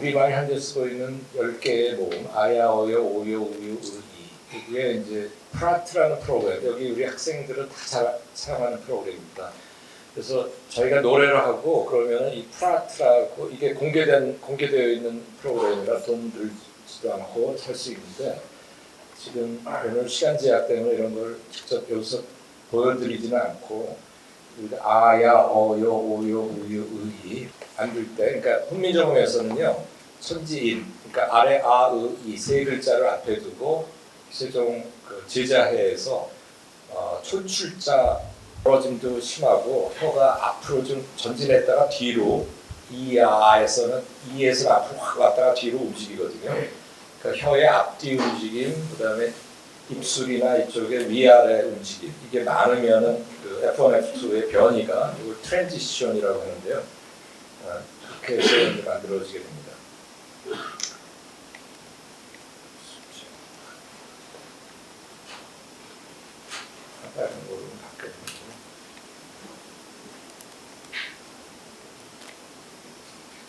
우리말 현재 쓰고 있는 10개의 모음 아야, 어여, 오요, 우유, 우이 이게 이제 프라트라는 프로그램 여기 우리 학생들은 다 사- 사용하는 프로그램입니다. 그래서 저희가 노래를 하고 그러면 이 프라트라고 이게 공개된 공개되어 있는 프로그램이라 돈 들지도 않고 살 수 있는데 지금 오늘 시간 제약 때문에 이런 걸 직접 여기서 보여드리지는 않고 우리가 아야 어요 오요 우유 의이 안줄 때 그러니까 훈민정음에서는요 천지인 그러니까 아래 아의이세 글자를 앞에 두고 세종 그 제자해에서 어, 출출자 떨어짐도 심하고 혀가 앞으로 좀 전진했다가 뒤로 이아에서는 이에서 앞으로 확 왔다가 뒤로 움직이거든요. 그러니까 혀의 앞뒤 움직임, 그다음에 입술이나 이쪽에 위아래 움직임 이게 많으면은 그 F1, F2의 변이가 이걸 트랜지션이라고 하는데요. 아, 그렇게 해서 만들어지게 됩니다. 다른 걸로 바뀌었는데.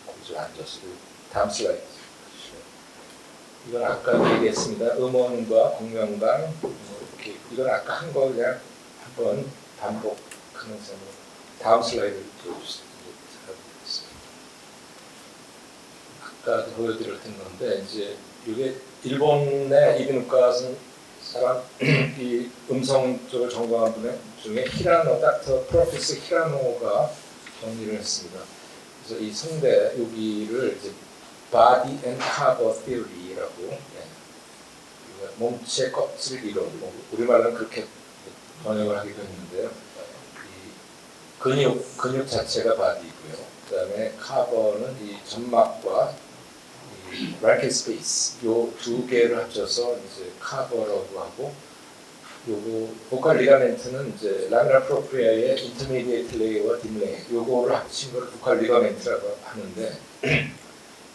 거기서 앉았어. 다음 슬라이드. 이건 아까 얘기했습니다. 음원과 공명방 뭐 이렇게 이건 아까 한 거 그냥 한번 반복하는 셈으로 다음 슬라이드 보여주시면 잘하겠습니다. 아까 보여드렸던 건데 이제 이게 일본의 이비인후과 선- 사람 이 음성 쪽을 전공한 분 중에 히라노 닥터 프로페서 히라노가 정리를 했습니다. 그래서 이 성대 여기를 이제 body and cover theory라고 예. 몸체 껍질 이론 뭐 우리말로는 그렇게 번역을 하기도 했는데요. 이 근육 근육 자체가 바디고요. 그다음에 카버는 이 점막과 이 랭켄 스페이스 요 두 개를 합쳐서 이제 카버라고 하고 요거 보컬 리가멘트는 이제 라미나 프로프리아의 인터미디에이트 레이어와 딥 레이 요거를 합친 걸 보컬 리가멘트라고 하는데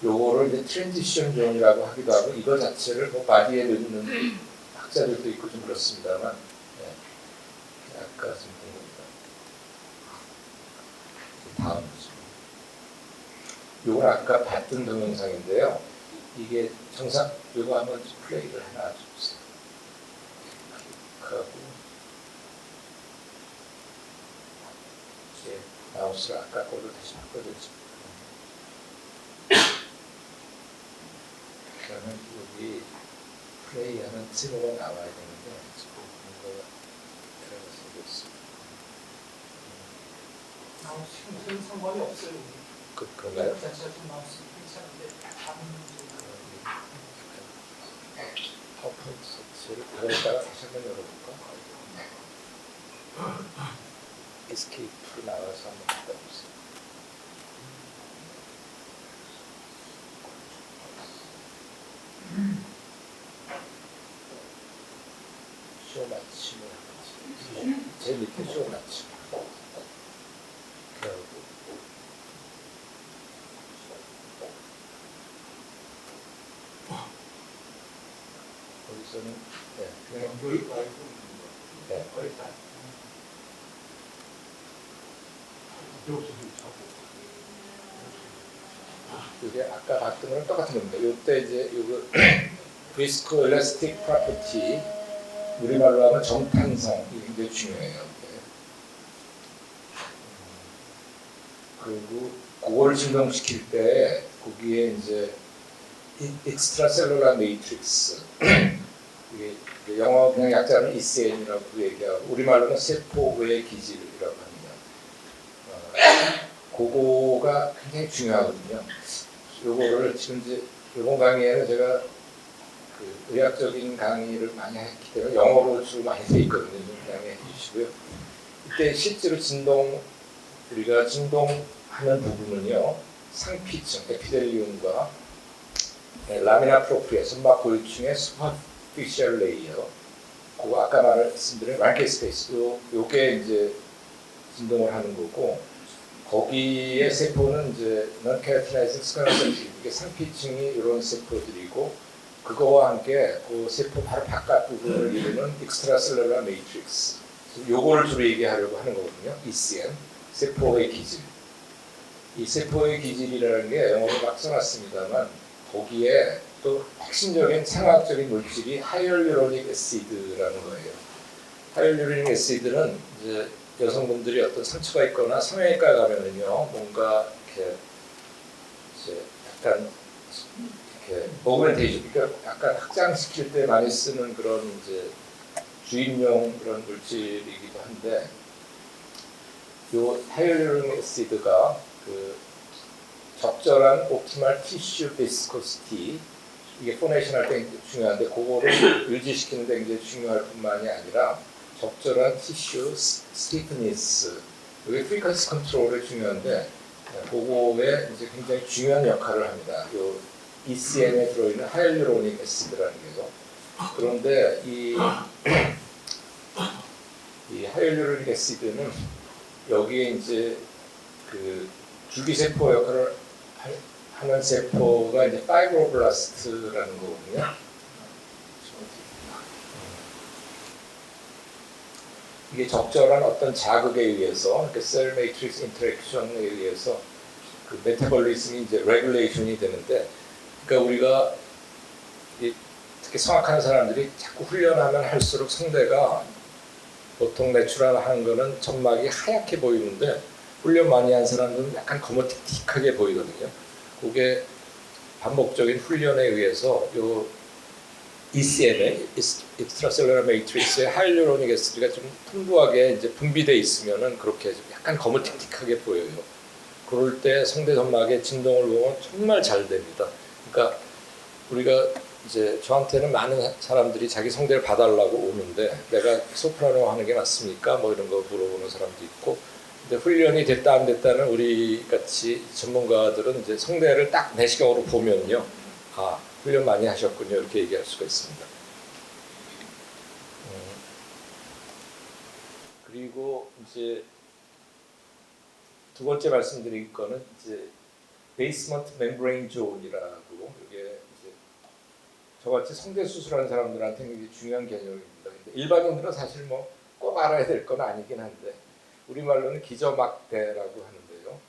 요거를 이제 트랜지션 존이라고 하기도 하고 이거 자체를 뭐 바디에 넣는 학자들도 있고 좀 그렇습니다만 예. 아까 좀본 겁니다. 다음이죠. 요건 아까 봤던 동영상인데요. 이게 정상 요거 한번 좀 플레이를 해놔주세요. 클릭하고 이제 마우스를 아까 거로 다시 바꿔줬습니 그러면 여기 플레이하는 신호가 나와야 되는데 지금 뭔가 에러가 생겨 있습니다. 마우스 상관이 없어요. 그 그런가요? 그 자체가 좀 마우스 괜찮은데 다른 파워포인트 설치를 그러다가 다시 한번 열어볼까? 에스케이프로 나와서 한번 갔다 오세요. 쇼 마침을 하지. 제일 밑에 쇼 마침. 그리고 거기서는 네, 그냥 네, 거의 다 여기서 자고 이게 아까 봤던 거랑 똑같은 겁니다. 이때 이제 이거 비스코 엘라스틱 프로퍼티 우리말로 하면 정탄성 이게 중요해요. 네. 그리고 그거를 증명시킬 때 거기에 이제 익스트라 셀룰라 메이트릭스 이게 영어 그냥 약자는 ECN이라고 얘기하고 우리말로는 세포 외 기질이라고 합니다. 어, 그거가 굉장히 중요하거든요. 요거를 지금 이제 이번 강의에는 제가 그 의학적인 강의를 많이 했기 때문에 영어로 주로 많이 돼 있거든요. 좀 양해해 주시고요. 이때 실제로 진동 우리가 진동하는 부분은요 상피층 에피델리움과 네, 라미나 프로프리아 선막 골충의 슈퍼피셜 레이어 그거 아까 말씀드린 랑케 스페이스 요 요게 이제 진동을 하는 거고 거기에 세포는 이제 non characterizing squamous 이게 상피층이 이런 세포들이고 그거와 함께 그 세포 바로 바깥 부분을 이루는 extracellular matrix 요거를 주로 얘기하려고 하는 거거든요. ECM 세포의 기질 이 세포의 기질이라는 게 영어로 막 써놨습니다만 거기에 또 핵심적인 생화학적인 물질이 하이얼루로닉 애시드라는 거예요. 하이얼루로닉 애시드는 이제 여성분들이 어떤 상처가 있거나 성형외과 가면은요 뭔가 이렇게 이제 약간 이렇게 오그멘테이션 그러니까 약간 확장시킬 때 많이 쓰는 그런 이제 주입용 그런 물질이기도 한데 요 하이얼루로닉 애시드가 그 적절한 옵티멀 티슈 비스코시티 이게 포네이션 할 때 중요한데 그거를 유지시키는 데 굉장히 중요할 뿐만이 아니라 적절한 티슈 스티프니스 이게 프리퀀시 컨트롤이 중요한데 그거에 이제 굉장히 중요한 역할을 합니다. 요 ECM에 들어있는 하이얼루로닉 애시드라는 게요. 그런데 이, 이 하이얼루로닉 애시드는 여기에 이제 그 줄기세포 역할을 할- 하는 세포가 이제 파이브로블라스트라는 거거든요. 이게 적절한 어떤 자극에 의해서, 그셀 매트릭스 인터랙션에 의해서 그 메타볼리즘이 이제 레귤레이션이 되는데, 그러니까 우리가 이 특히 성악하는 사람들이 자꾸 훈련하면 할수록 성대가 보통 내추럴한 거는 점막이 하얗게 보이는데 훈련 많이 한 사람들은 약간 거머틱틱하게 보이거든요. 그게 반복적인 훈련에 의해서 요 ECM의 익스트라셀러라 매트릭스의 하이얼루로닉 애시드가 좀 풍부하게 이제 분비돼 있으면은 그렇게 좀 약간 거머틱틱하게 보여요. 그럴 때 성대 점막의 진동을 보면 정말 잘 됩니다. 그러니까 우리가 이제 저한테는 많은 사람들이 자기 성대를 봐달라고 오는데 내가 소프라노 하는 게 맞습니까? 뭐 이런 거 물어보는 사람도 있고 근데 훈련이 됐다 안 됐다는 우리 같이 전문가들은 이제 성대를 딱 내시경으로 보면요 아 훈련 많이 하셨군요 이렇게 얘기할 수가 있습니다. 음, 그리고 이제 두 번째 말씀드릴 거는 이제 베이스먼트 멤브레인 존이라고 이게 이제 저같이 성대 수술하는 사람들한테 굉장히 중요한 개념입니다. 일반인들은 사실 뭐 꼭 알아야 될 건 아니긴 한데 우리말로는 기저막대라고 하는데요.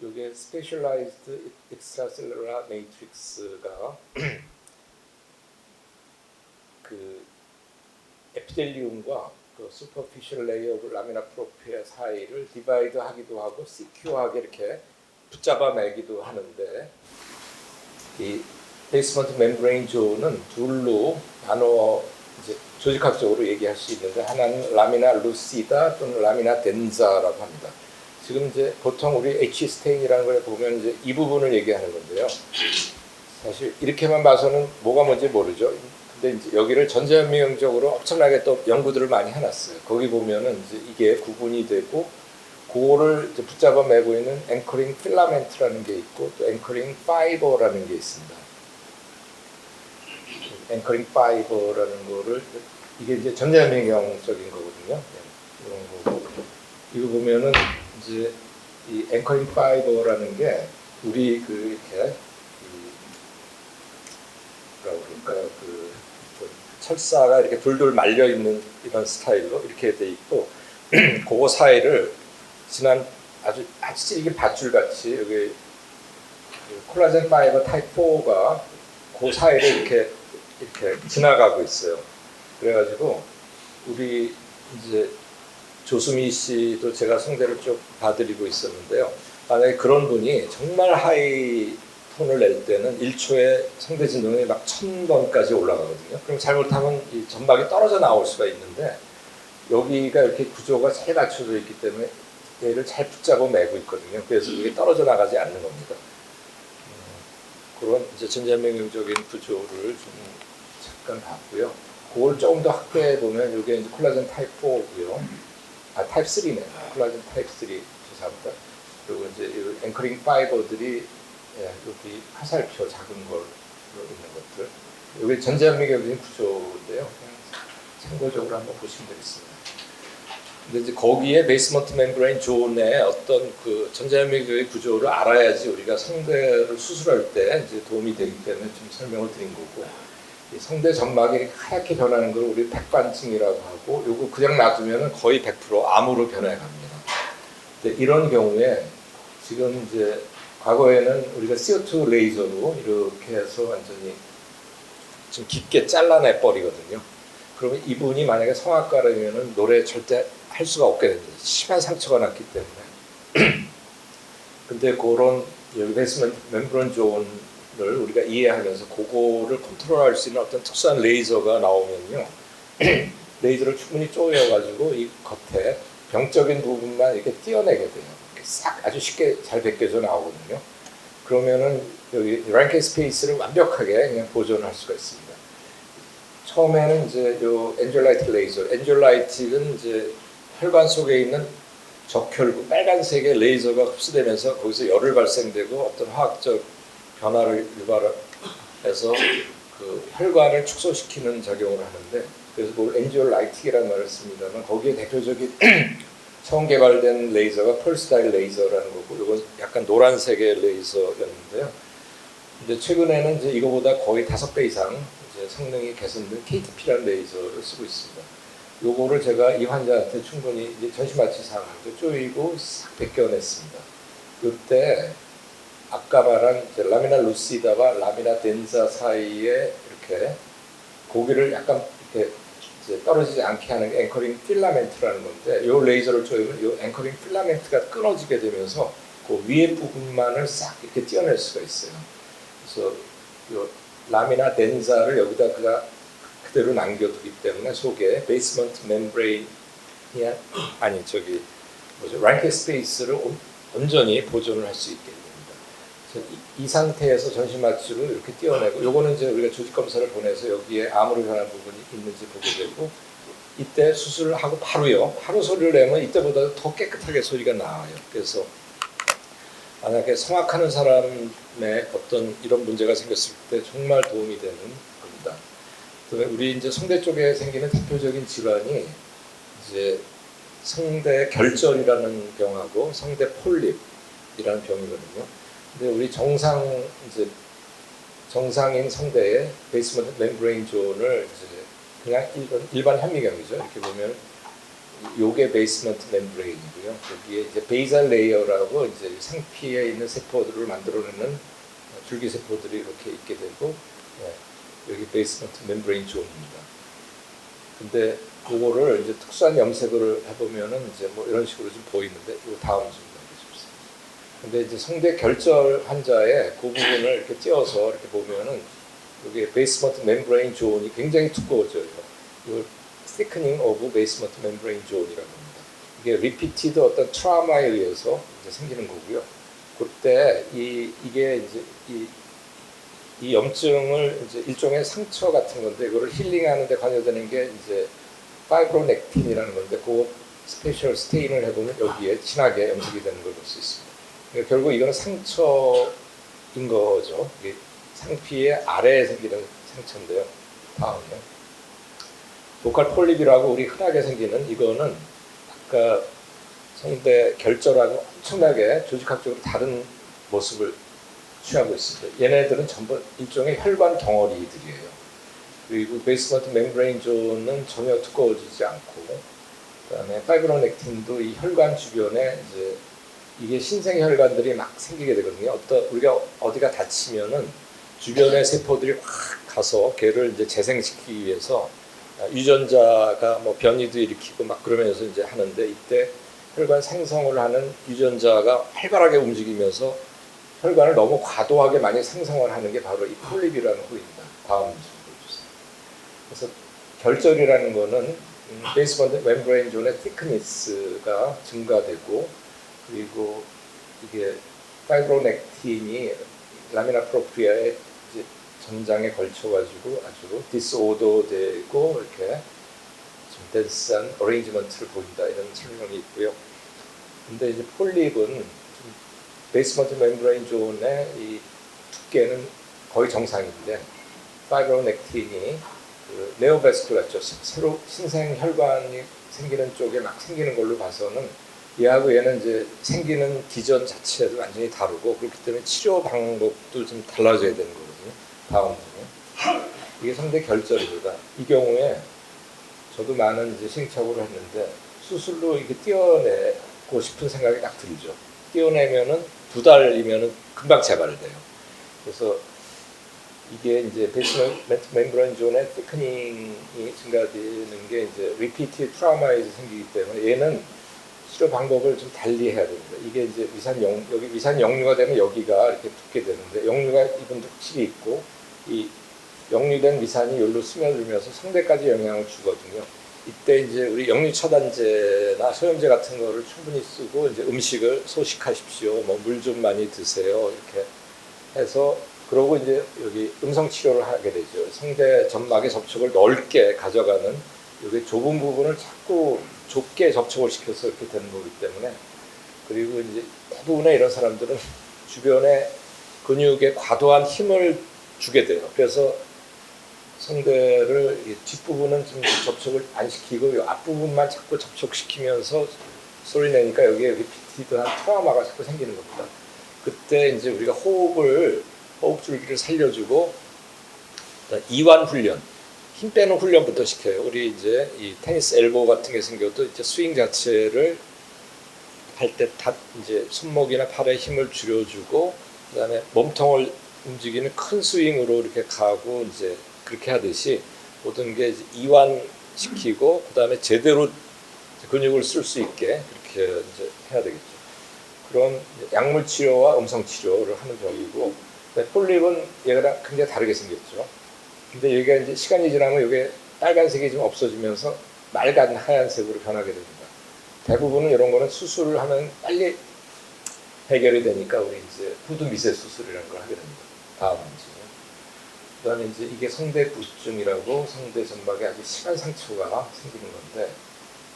이게 스페셜라이즈드 익스트라셀루라 매트릭스가 그 에피델리움과 그 슈퍼피셜 레이어 오브 라미나 프로피아 사이를 디바이드 하기도 하고 시큐하게 이렇게 붙잡아 매기도 하는데 이 베이스먼트 멤브레인 존은 둘로 나눠 이제 조직학적으로 얘기할 수 있는데 하나는 라미나 루시다 또는 라미나 덴자라고 합니다. 지금 이제 보통 우리 H 스테인이라는 걸 보면 이제 이 부분을 얘기하는 건데요. 사실 이렇게만 봐서는 뭐가 뭔지 모르죠. 근데 이제 여기를 전자현미경적으로 엄청나게 또 연구들을 많이 해놨어요. 거기 보면은 이제 이게 구분이 되고 그거를 붙잡아 매고 있는 앵커링 필라멘트라는 게 있고 또 앵커링 파이버라는 게 있습니다. 앵커링 파이버라는 거를 이게 이제 전자현미경적인 거거든요. 네, 이런 거고 이거 보면은 이제 이 앵커링 파이버라는 게 우리 그 이렇게 이 뭐라고 그럴까요? 그, 그 철사가 이렇게 돌돌 말려 있는 이런 스타일로 이렇게 돼 있고 그거 사이를 지난 아주 아주 질긴 밧줄 같이 여기 그 콜라겐 파이버 타입 4가 그 사이를 이렇게 이렇게 지나가고 있어요. 그래가지고 우리 이제 조수미 씨도 제가 성대를 쭉 봐드리고 있었는데요. 만약에 그런 분이 정말 하이 톤을 낼 때는 1초에 성대 진동이 막 1000번까지 올라가거든요. 그럼 잘못하면 이 점막이 떨어져 나올 수가 있는데 여기가 이렇게 구조가 잘 갖춰져 있기 때문에 얘를 잘 붙잡아 매고 있거든요. 그래서 이게 떨어져 나가지 않는 겁니다. 음, 그런 이제 전자명령적인 구조를 좀 잠깐 봤고요. 그걸 조금 더 확대해 보면 이게 이제 콜라겐 타입 4고요. 아 타입 3네. 콜라겐 타입 3 죄송합니다. 그리고 이제 이 앵커링 파이버들이 예, 여기 화살표 작은 걸로 있는 것들. 여기 전자현미경적인 구조인데요. 참고적으로 한번 보시면 되겠습니다. 근데 이제 거기에 베이스먼트 멤브레인 존의 어떤 그 전자현미경의 구조를 알아야지 우리가 성대를 수술할 때 이제 도움이 되기 때문에 좀 설명을 드린 거고 이 성대 점막이 하얗게 변하는 걸 우리 백반증이라고 하고 요거 그냥 놔두면 거의 100% 암으로 변해 갑니다. 이런 경우에 지금 이제 과거에는 우리가 CO2 레이저로 이렇게 해서 완전히 좀 깊게 잘라내 버리거든요. 그러면 이분이 만약에 성악가라면은 노래 절대 할 수가 없게 됩니다. 심한 상처가 났기 때문에. 근데 그런 여기 베이스먼트 멤브런 존을 우리가 이해하면서 그거를 컨트롤할 수 있는 어떤 특수한 레이저가 나오면요. 레이저를 충분히 쪼여가지고 이 겉에 병적인 부분만 이렇게 띄어내게 돼요. 이렇게 싹 아주 쉽게 잘 벗겨져 나오거든요. 그러면은 여기 랭케 스페이스를 완벽하게 그냥 보존할 수가 있습니다. 처음에는 이제 요 엔젤라이트 레이저, 엔젤라이트는 이제 혈관 속에 있는 적혈구 빨간색의 레이저가 흡수되면서 거기서 열을 발생되고 어떤 화학적 변화를 유발해서 그 혈관을 축소시키는 작용을 하는데 그래서 그걸 엔지올라이틱이라는 말을 씁니다만 거기에 대표적인 처음 개발된 레이저가 펄스다일 레이저라는 거고 이건 약간 노란색의 레이저였는데요. 근데 최근에는 이제 이거보다 거의 다섯 배 이상 이제 성능이 개선된 KTP라는 레이저를 쓰고 있습니다. 요거를 제가 이 환자한테 충분히 이제 전신 마취 상황도 쪼이고 싹 벗겨냈습니다. 이때 아까 말한 라미나 루시다와 라미나 덴사 사이에 이렇게 고기를 약간 이렇게 떨어지지 않게 하는 게 앵커링 필라멘트라는 건데 이 레이저를 쪼이면 이 앵커링 필라멘트가 끊어지게 되면서 그 위에 부분만을 싹 이렇게 띄어낼 수가 있어요. 그래서 이 라미나 덴사를 여기다 그가 그대로 남겨두기 때문에 속에 베이스먼트 멤브레인이 아니 저기 뭐죠 랭케 스페이스를 온- 온전히 보존을 할 수 있게 됩니다. 이, 이 상태에서 전신 마취를 이렇게 띄어내고 요거는 이제 우리가 조직 검사를 보내서 여기에 암으로 변한 부분이 있는지 보게 되고 이때 수술을 하고 바로요 바로 소리를 내면 이때보다 더 깨끗하게 소리가 나와요. 그래서 만약에 성악하는 사람의 어떤 이런 문제가 생겼을 때 정말 도움이 되는 겁니다. 우리 이제 성대 쪽에 생기는 대표적인 질환이 이제 성대 결절이라는 병하고 성대 폴립이라는 병이거든요. 근데 우리 정상 이제 정상인 성대의 베이스먼트 멤브레인 존을 이제 그냥 일반, 일반 현미경이죠. 이렇게 보면 요게 베이스먼트 멤브레인이고요. 여기에 이제 베이잘 레이어라고 이제 상피에 있는 세포들을 만들어내는 줄기 세포들이 이렇게 있게 되고 예, 여기 베이스먼트 멤브레인 존입니다. 근데 그거를 이제 특수한 염색을 해보면은 이제 뭐 이런 식으로 좀 보이는데 이 다음 좀 넘겨주세요. 근데 이제 성대 결절 환자의 그 부분을 이렇게 띄어서 이렇게 보면은 여기 베이스먼트 멤브레인 존이 굉장히 두꺼워져요. 이걸 thickening of basement membrane zone이라고 합니다. 이게 repeated 어떤 트라우마에 의해서 생기는 거고요. 그때 이 이게 이제 이, 이 염증을 이제 일종의 상처 같은 건데 이거를 힐링하는 데 관여되는 게 이제 파이브로넥틴이라는 건데 그 스페셜 스테인을 해보면 여기에 진하게 염색이 되는 걸 볼 수 있습니다. 그러니까 결국 이거는 상처인 거죠. 상피의 아래에 생기는 상처인데요. 다음이요. 보컬 폴립이라고 우리 흔하게 생기는 이거는 아까 성대 결절하고 엄청나게 조직학적으로 다른 모습을 취하고 있습니다. 얘네들은 전부 일종의 혈관 덩어리들이에요. 그리고 베이스먼트 멤브레인 존은 전혀 두꺼워지지 않고 그다음에 파이브로넥틴도 이 혈관 주변에 이제 이게 신생 혈관들이 막 생기게 되거든요. 어떤 우리가 어디가 다치면은 주변의 세포들이 확 가서 걔를 이제 재생시키기 위해서 유전자가 뭐 변이도 일으키고 막 그러면서 이제 하는데 이때 혈관 생성을 하는 유전자가 활발하게 움직이면서 혈관을 너무 과도하게 많이 생성을 하는 게 바로 이 폴립이라는 호입니다. 다음 좀 보여주세요. 그래서 결절이라는 거는 음, 베이스먼트 멤브레인 존의 티크니스가 증가되고 그리고 이게 파이브로넥틴이 라미나 프로프리아의 전장에 걸쳐가지고 아주 디스오더되고 이렇게 좀 댄스한 어레인지먼트를 보인다 이런 설명이 있고요. 근데 이제 폴립은 좀 베이스먼트 멤브레인 존의 이 두께는 거의 정상인데 파이브로넥틴이 그 네오베스쿨라죠 새로 신생 혈관이 생기는 쪽에 막 생기는 걸로 봐서는 얘하고 얘는 이제 생기는 기전 자체도 완전히 다르고 그렇기 때문에 치료 방법도 좀 달라져야 되는 거거든요. 다음으로 이게 상대 결절입니다. 이 경우에 저도 많은 이제 시행착오를 했는데 수술로 이게 띄어내고 싶은 생각이 딱 들죠. 띄어내면은 두 달이면 금방 재발돼요. 그래서 이게 이제 베이스먼트 멤브레인 존의 테크닝이 증가되는 게 이제 리피트 트라우마에서 생기기 때문에 얘는 치료 방법을 좀 달리 해야 됩니다. 이게 이제 위산 영 여기 위산 역류가 되면 여기가 이렇게 붓게 되는데 역류가 이분도 확실히 있고 이 역류된 위산이 여기로 스며들면서 성대까지 영향을 주거든요. 이때 이제 우리 역류 차단제나 소염제 같은 거를 충분히 쓰고 이제 음식을 소식하십시오. 뭐 물 좀 많이 드세요. 이렇게 해서 그러고 이제 여기 음성 치료를 하게 되죠. 성대 점막의 접촉을 넓게 가져가는 여기 좁은 부분을 자꾸 좁게 접촉을 시켜서 이렇게 되는 거기 때문에 그리고 이제 대부분의 이런 사람들은 주변에 근육에 과도한 힘을 주게 돼요. 그래서 성대를 이 뒷부분은 좀 접촉을 안 시키고 이 앞부분만 자꾸 접촉시키면서 소리 내니까 여기에 리피티드한 트라우마가 자꾸 생기는 겁니다. 그때 이제 우리가 호흡을 호흡 줄기를 살려주고 이완 훈련, 힘 빼는 훈련부터 시켜요. 우리 이제 이 테니스 엘보 같은 게 생겨도 이제 스윙 자체를 할 때 다 이제 손목이나 팔에 힘을 줄여주고 그다음에 몸통을 움직이는 큰 스윙으로 이렇게 가고 이제 그렇게 하듯이 모든 게 이완시키고 그다음에 제대로 근육을 쓸 수 있게 그렇게 이제 해야 되겠죠. 그런 약물 치료와 음성 치료를 하는 병이고 폴립은 얘랑 굉장히 다르게 생겼죠. 근데 여기가 이제 시간이 지나면 이게 빨간색이 좀 없어지면서 맑은 하얀색으로 변하게 됩니다. 대부분은 이런 거는 수술을 하면 빨리 해결이 되니까 우리 이제 후두 미세 수술이라는 걸 하게 됩니다. 다음 문제요. 그 다음에 이제 이게 성대 부증이라고 성대 점막에 아주 심한 상처가 생기는 건데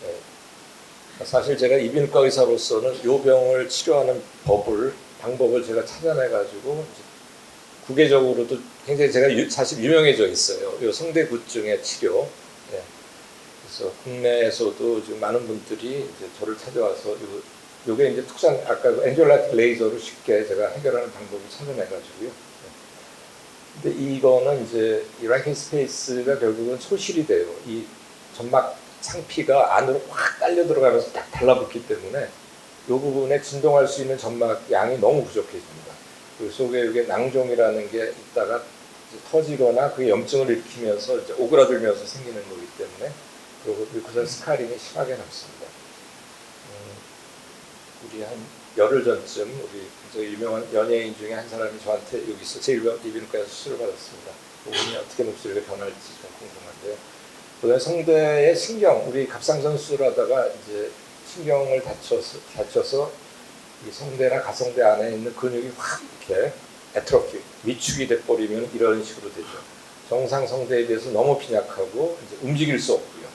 예. 사실 제가 이비인후과 의사로서는 이 병을 치료하는 법을 방법을 제가 찾아내 가지고 국외적으로도 굉장히 제가 유- 사실 유명해져 있어요. 이 성대 부증의 치료. 예. 그래서 국내에서도 지금 많은 분들이 이제 저를 찾아와서 요, 요게 이제 특성 아까 그 엔젤라틱 레이저로 쉽게 제가 해결하는 방법을 찾아내 가지고요. 예. 근데 이거는 이제 이 랭킹 스페이스가 결국은 소실이 돼요. 이 점막 상피가 안으로 확 딸려 들어가면서 딱 달라붙기 때문에 이 부분에 진동할 수 있는 점막 양이 너무 부족해집니다. 그 속에 이게 낭종이라는 게 있다가 터지거나 그 염증을 일으키면서 오그라들면서 생기는 거기 때문에 그리고 그전 스카링이 심하게 남습니다. 음, 우리 한 열흘 전쯤 우리 유명한 연예인 중에 한 사람이 저한테 여기서 제1병 수술을 받았습니다. 그분이 어떻게 목소리가 변할지 좀 궁금한데요. 그다음에 성대의 신경, 우리 갑상선 수술하다가 이제 신경을 다쳐서 다쳐서 이 성대나 가성대 안에 있는 근육이 확 이렇게 에트로피, 위축이 돼버리면 이런 식으로 되죠. 정상 성대에 비해서 너무 빈약하고 이제 움직일 수 없고요.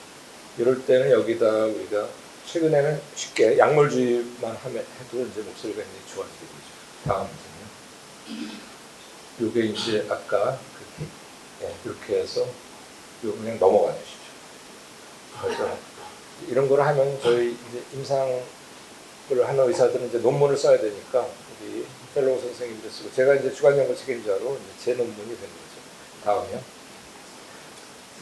이럴 때는 여기다 우리가 최근에는 쉽게 약물주의만 하면 해도 이제 목소리가 굉장히 좋아지게 되죠. 다음은요. 요게 이제 아까 그, 예, 이렇게 해서 요 그냥 넘어가 주시죠. 그래서 이런 걸 하면 저희 이제 임상을 하는 의사들은 이제 논문을 써야 되니까 우리 펠로우 선생님들 쓰고 제가 이제 주간 연구 책임자로 이제 제 논문이 된 거죠. 다음이요.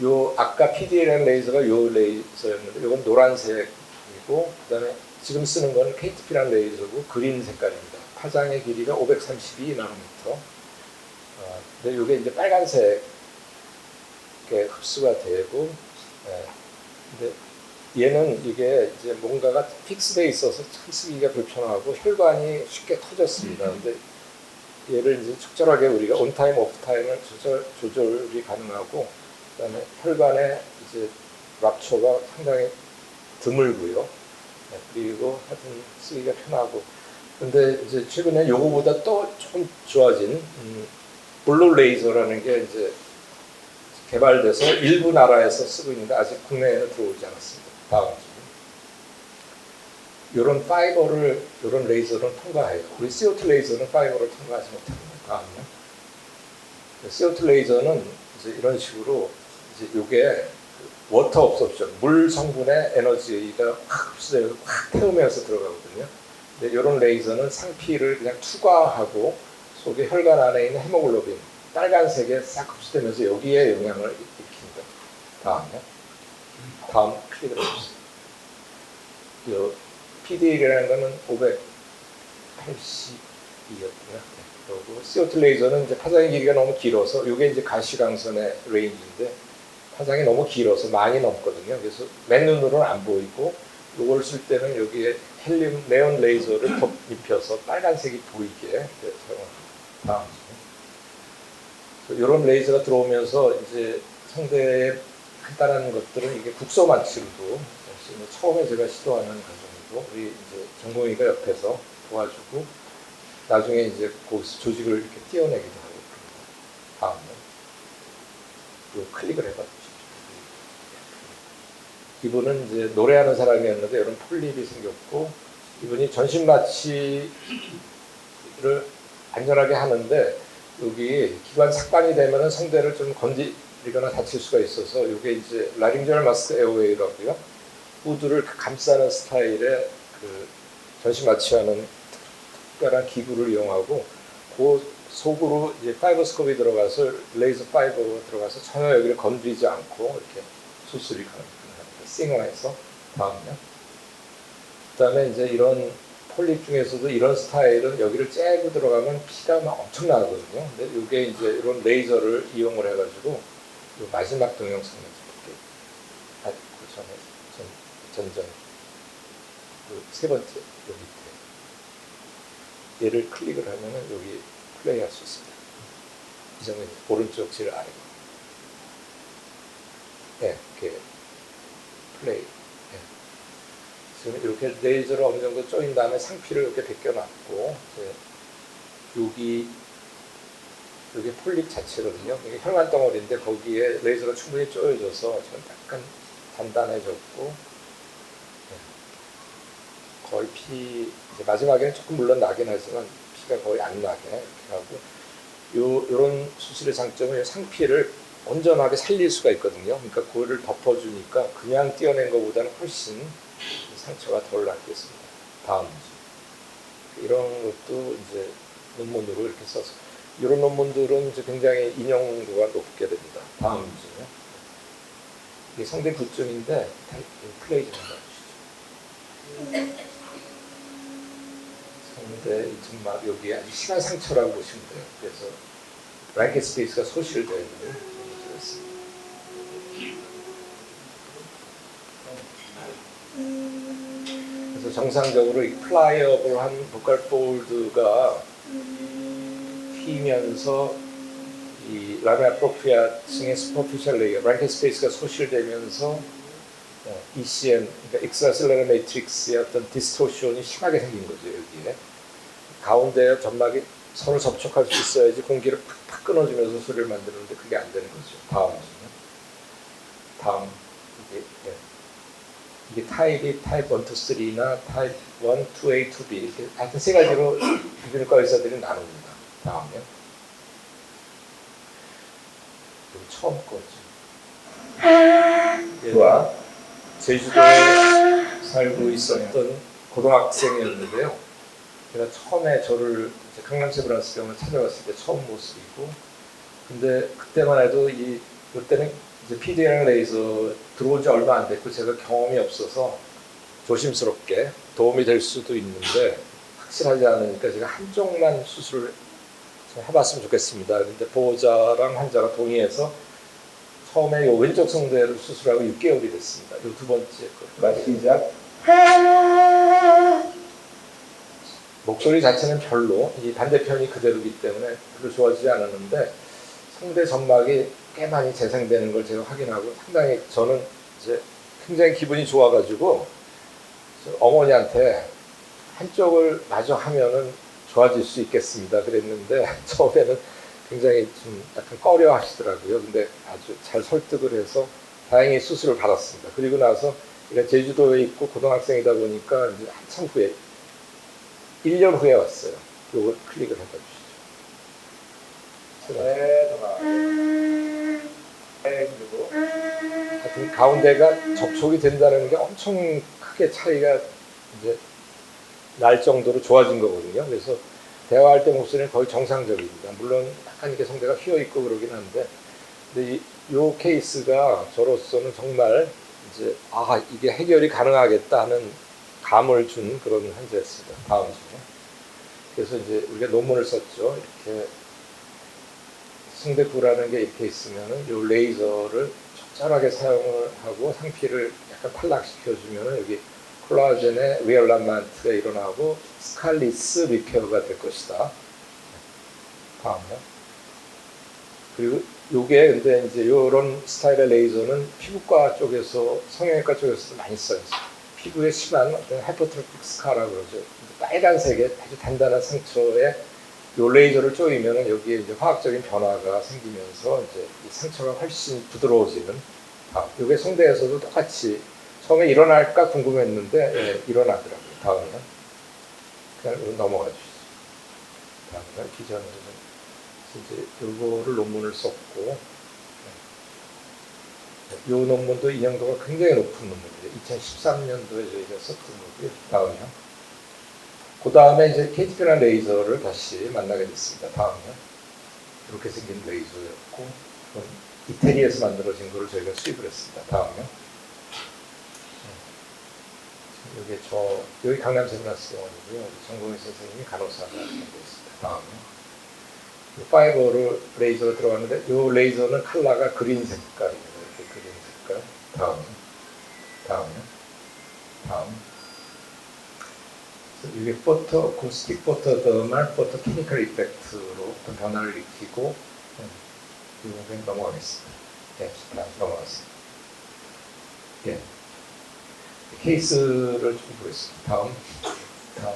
요 아까 PDLN 레이저가 요 레이저였는데 요건 노란색 이고 그다음에 지금 쓰는 건 KTP라는 레이저고 그린 색깔입니다. 파장의 길이가 532 나노미터. 어, 근데 요게 이제 빨간색 게 흡수가 되고 예. 근데 얘는 이게 이제 뭔가가 픽스돼 있어서 참 쓰기가 불편하고 혈관이 쉽게 터졌습니다. 근데 얘를 이제 적절하게 우리가 온 타임 오프 타임을 조절 조절이 가능하고 그다음에 혈관의 이제 랍처가 상당히 드물고요. 네, 그리고 하여튼 쓰기가 편하고 근데 이제 최근에 요거보다 또 조금 좋아진 음, 블루 레이저라는 게 이제 개발돼서 일부 나라에서 쓰고 있는데 아직 국내에는 들어오지 않았습니다. 다음 이런 파이버를 이런 레이저는 통과해요. 우리 CO2 레이저는 파이버를 통과하지 못합니다. 다음요. CO2 레이저는 이제 이런 식으로 이제 요게 워터 옵섭션 물 성분의 에너지가 확 흡수되어 확 태우면서 들어가거든요. 근데 이런 레이저는 상피를 그냥 투과하고 속에 혈관 안에 있는 헤모글로빈 빨간색에 싹 흡수되면서 여기에 영향을 일으킵니다. 다음요. 다음 크게 들어보세요. 요 PDL이라는 거는 580 이었고요. 네. 그리고 CO2 레이저는 이제 파장의 길이가 너무 길어서 이게 이제 가시광선의 레인지인데 파장이 너무 길어서 많이 넘거든요. 그래서 맨눈으로는 안 보이고 이걸 쓸 때는 여기에 헬륨 네온 레이저를 덧 입혀서 빨간색이 보이게 사용합니다. 이런 레이저가 들어오면서 이제 성대에 간단한 것들은 이게 국소 마취로도 사실 처음에 제가 시도하는 과정이고 우리 이제 전공의가 옆에서 도와주고 나중에 이제 거기서 조직을 이렇게 띄어내기도 하고. 다음은 요 클릭을 해봐주십시오. 이분은 이제 노래하는 사람이었는데 이런 폴립이 생겼고 이분이 전신 마취를 안전하게 하는데 여기 기관 삭반이 되면은 성대를 좀 건드리거나 다칠 수가 있어서 이게 이제 라링지얼 마스크 에어웨이라고요. 후드를 감싸는 스타일의 그 전신 마취하는 특별한 기구를 이용하고 그 속으로 이제 파이버스컵이 들어가서 레이저 파이버가 들어가서 전혀 여기를 건드리지 않고 이렇게 수술이 가능합니다. 싱어에서 다음요. 그다음에 이제 이런 폴립 중에서도 이런 스타일은 여기를 째고 들어가면 피가 막 엄청 나거든요. 근데 이게 이제 이런 레이저를 이용을 해가지고 요 마지막 동영상을 볼게요. 아, 그 전에 전 전전 그 세 번째 여기 밑에 얘를 클릭을 하면은 여기 플레이할 수 있습니다. 이 점은 오른쪽 제일 아래. 네, 이렇게 플레이. 네. 지금 이렇게 레이저를 어느 정도 쪼인 다음에 상피를 이렇게 벗겨놨고 여기 여기 폴립 자체거든요. 이게 혈관 덩어리인데 거기에 레이저가 충분히 쪼여져서 지금 약간 단단해졌고 네. 거의 피 마지막에는 조금 물론 나긴 하지만 피가 거의 안 나게 이렇게 하고 요 요런 수술의 장점은 이 상피를 온전하게 살릴 수가 있거든요. 그러니까 그거를 덮어주니까 그냥 띄어낸 것보다는 훨씬 상처가 덜 났겠습니다. 다음 문제. 이런 것도 이제 논문으로 이렇게 써서 이런 논문들은 이제 굉장히 인용도가 높게 됩니다. 다음 문제요. 이게 상대 구점인데 플레이 좀 해주시죠. 상대 이점막 여기 아주 심한 상처라고 보시면 돼요. 그래서 브랭켓 스페이스가 소실되는. 그래서 정상적으로 이 플라이어블한 보컬 폴드가 튀면서 이 라메아 프로피아층의 슈퍼피셜 레이어, 브랭켓 스페이스가 소실되면서 어, ECM, 그러니까 익스트라셀러러 매트릭스의 어떤 디스토션이 심하게 생긴 거죠 여기에. 가운데 점막이 서로 접촉할 수 있어야지 공기를 팍팍 끊어주면서 소리를 만드는데 그게 안 되는 거죠. 다음은요. 다음 이게 예. 이게 타입이 타입 1, 2, 3나 타입 1, 2A, 2B 이렇게 하여튼 세 가지로 기준과 의사들이 나눕니다. 다음요. 여기 처음 거죠. 얘와 제주도에 살고 있었던 고등학생이었는데요. 제가 처음에 저를 이제 강남 세브란스 병원을 찾아갔을 때 처음 모습이고, 근데 그때만 해도 이 그때는 이제 PD랑 레이저 들어온 지 얼마 안 됐고 제가 경험이 없어서 조심스럽게 도움이 될 수도 있는데 확실하지 않으니까 제가 한쪽만 수술을 좀 해봤으면 좋겠습니다. 근데 보호자랑 환자가 동의해서 처음에 요 왼쪽 성대를 수술하고 6개월이 됐습니다. 요 두 번째 거. 시작. 목소리 자체는 별로 이 반대편이 그대로기 때문에 별로 좋아지지 않았는데 성대 점막이 꽤 많이 재생되는 걸 제가 확인하고 상당히 저는 이제 굉장히 기분이 좋아가지고 어머니한테 한쪽을 마저 하면은 좋아질 수 있겠습니다. 그랬는데 처음에는 굉장히 좀 약간 꺼려 하시더라고요. 근데 아주 잘 설득을 해서 다행히 수술을 받았습니다. 그리고 나서 제주도에 있고 고등학생이다 보니까 이제 한참 후에 1년 후에 왔어요. 요걸 클릭을 해봐 주시죠. 네, 네, 그리고 하여튼 가운데가 접촉이 된다는 게 엄청 크게 차이가 이제 날 정도로 좋아진 거거든요. 그래서 대화할 때 목소리는 거의 정상적입니다. 물론 약간 이렇게 성대가 휘어 있고 그러긴 한데, 근데 이, 요 케이스가 저로서는 정말 이제 아 이게 해결이 가능하겠다 하는 감을 준 그런 환자였습니다. 다음 주에 그래서 이제 우리가 논문을 썼죠. 이렇게 승대구라는 게 이렇게 있으면은 요 레이저를 적절하게 사용을 하고 상피를 약간 탈락시켜주면은 여기 콜라겐의 위얼란만트가 일어나고 스칼리스 리페어가 될 것이다. 다음요. 그리고 요게 근데 이제 요런 스타일의 레이저는 피부과 쪽에서 성형외과 쪽에서도 많이 써요. 피부에 심한 어떤 하이퍼트로픽 스카라 그러죠. 빨간색의 아주 단단한 상처에 요 레이저를 쪼이면은 여기에 이제 화학적인 변화가 생기면서 이제 이 상처가 훨씬 부드러워지는. 아, 요게 성대에서도 똑같이 처음에 일어날까 궁금했는데 예, 일어나더라고요. 다음에는 그냥 넘어가 주시죠. 다음에 기전으로 이제 요거를 논문을 썼고 네. 요 논문도 인용도가 굉장히 높은 논문이에요. 2013년도에 저희가 썼던 거고요. 다음이요. 그 다음에 이제 KTP라는 레이저를 다시 만나게 됐습니다. 다음이요. 이렇게 생긴 레이저였고 이태리에서 만들어진 거를 저희가 수입을 했습니다. 다음이요. 네. 여기 저 여기 강남 세브란스 병원이고요. 정동희 선생님이 간호사가 있습니다. 다음이요. 이 파이버로 레이저가 들어갔는데 이 레이저는 컬러가 그린 색깔입니다. 이렇게 그린 색깔. 다음. 다음. 그래서 이게 포토 고스틱 포토더말 포토 케미컬 이펙트로 어떤 변화를 일으키고 네. 이거 넘어가겠습니다. 네, 다음 넘어가겠습니다. 예. 케이스를 좀 보겠습니다. 다음, 다음.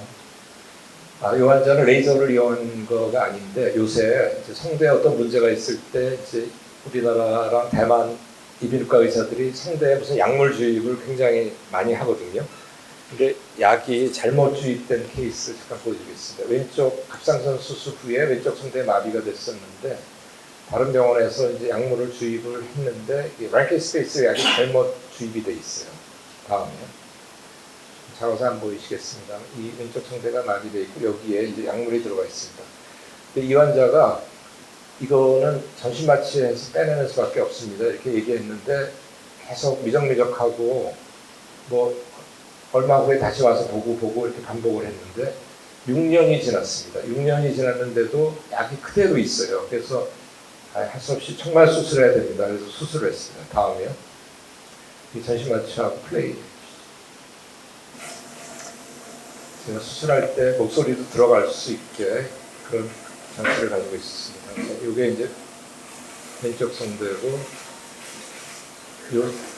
아, 이 환자는 레이저를 이용한 거가 아닌데 요새 성대에 어떤 문제가 있을 때 이제 우리나라랑 대만 이비인후과 의사들이 성대에 무슨 약물 주입을 굉장히 많이 하거든요. 근데 약이 잘못 주입된 케이스 잠깐 보여드리겠습니다. 왼쪽 갑상선 수술 후에 왼쪽 성대 마비가 됐었는데 다른 병원에서 이제 약물을 주입을 했는데 랑케 스페이스 약이 잘못 주입이 돼 있어요. 다음에. 자로서 안 보이시겠습니다. 이 왼쪽 성대가 마비되어 있고 여기에 이제 약물이 들어가 있습니다. 근데 이 환자가 이거는 전신 마취해서 빼내는 수밖에 없습니다. 이렇게 얘기했는데 계속 미적미적하고 뭐 얼마 후에 다시 와서 보고 보고 이렇게 반복을 했는데 6년이 지났습니다. 6년이 지났는데도 약이 그대로 있어요. 그래서 아, 할수 없이 정말 수술해야 됩니다. 그래서 수술을 했습니다. 다음이요. 이 전신 마취하고 플레이. 제가 수술할 때 목소리도 들어갈 수 있게 그런 장치를 가지고 있었습니다. 이게 이제 왼쪽 성대고 요